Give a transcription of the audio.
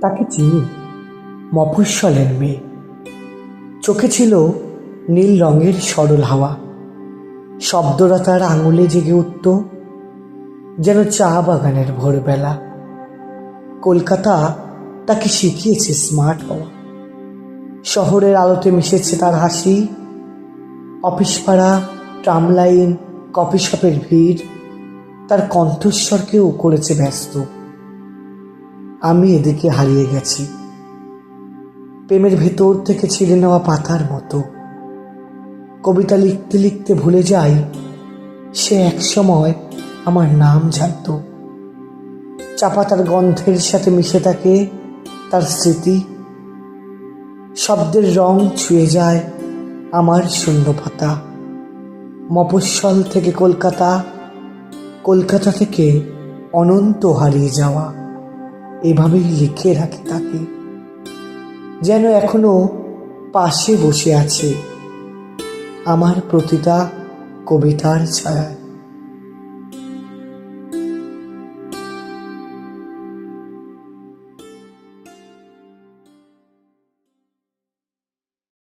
তাকে চিনি। মফস্বলের মেয়ে। চোখে ছিল নীল রঙের সরল হাওয়া। শব্দরা তার আঙুলে জেগে উঠত যেন চা বাগানের ভোরবেলা। কলকাতা তাকে শিখিয়েছে স্মার্ট হওয়া। শহরের আলোতে মিশেছে তার হাসি। অফিস পাড়া ট্রাম লাইন, কফি শপের ভিড়, তার কণ্ঠস্বরকেও করেছে ব্যস্ত। আমি এদিকে হারিয়ে গেছি। প্রেমের ভেতর থেকে ছিঁড়ে নেওয়া পাতার মতো। কবিতা লিখতে লিখতে ভুলে যাই, সে একসময় আমার নাম জানত। চাপাতার গন্ধের সাথে মিশে থাকে তার স্মৃতি। শব্দের রং ছুঁয়ে যায় আমার শূন্য পাতা। মফস্বল থেকে কলকাতা কলকাতা থেকে অনন্ত হারিয়ে যাওয়া। এভাবেই লিখে রাখি তাকে। যেন এখনও পাশে বসে আছে আমার প্রতিটা কবিতার ছায়ায়।